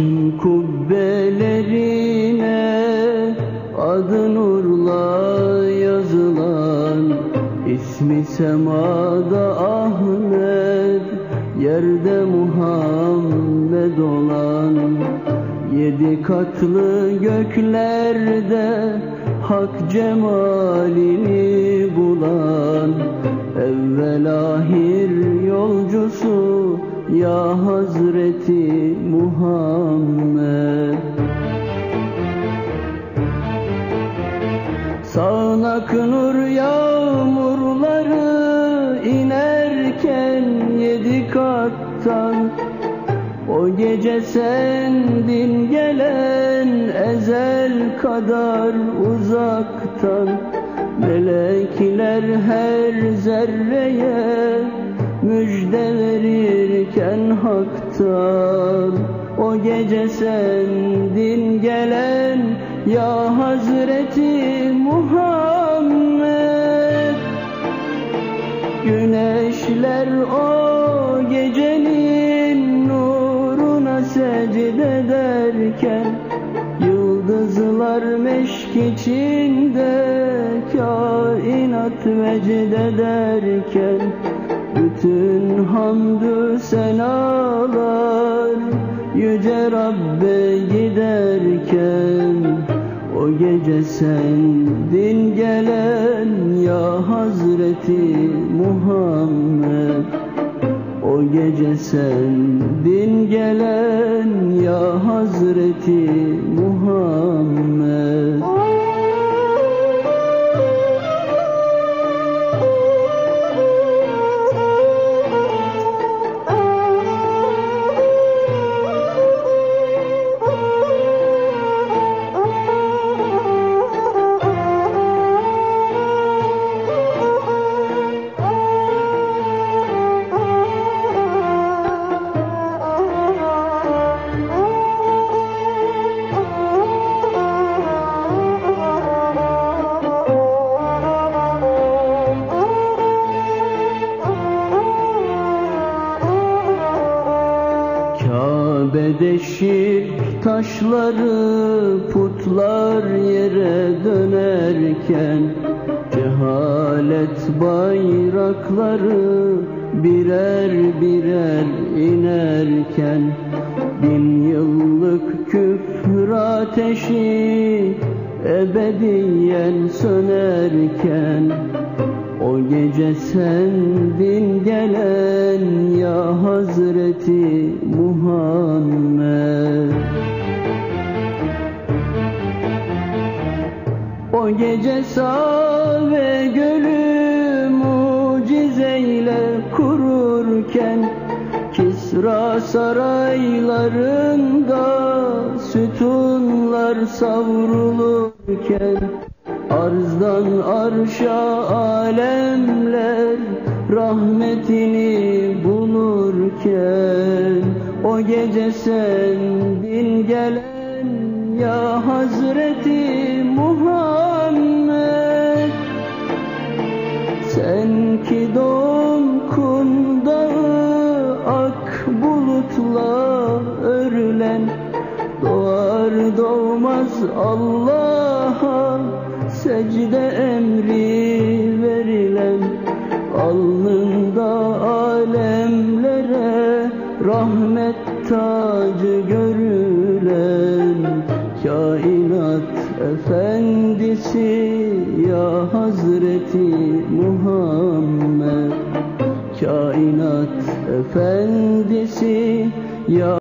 Taşın kubbelerine adı nurla yazılan ismi semada Ahmet yerde Muhammed olan yedi katlı göklerde hak cemalini bulan evvel ahir yolcusu ya Hazreti Muhammed. Nur yağmurları inerken yedi kattan. O gece sendin gelen ezel kadar uzaktan. Melekler her zerreye müjde verirken haktan. O gece sendin gelen ya Hazreti Muhammed secde ederken Yıldızlar meşk içinde kainat vecd ederken Bütün hamdü senalar yüce Rabbe giderken. O gece sendin gelen ya Hazreti Muhammed O gece sendin gelen ya Hazreti Muhammed Kabe'de taşları putlar yere dönerken Cehalet bayrakları birer birer inerken Bin yıllık küfür ateşi ebediyen sönerken o gece sendin gelen ya Hazreti Muhammed. O gece Save gölü mucizeyle kururken Kisra saraylarında sütunlar savrulurken Arzdan arşa alemler rahmetini bulurken O gece sendin gelen ya Hazreti Muhammed. Sen ki doğum kundağı ak bulutla örülen Doğar doğmaz Allah'a secde emri verilen Alnında alemlere rahmet tacı görülen Kainat efendisi ya Hazreti Muhammed. Kainat efendisi ya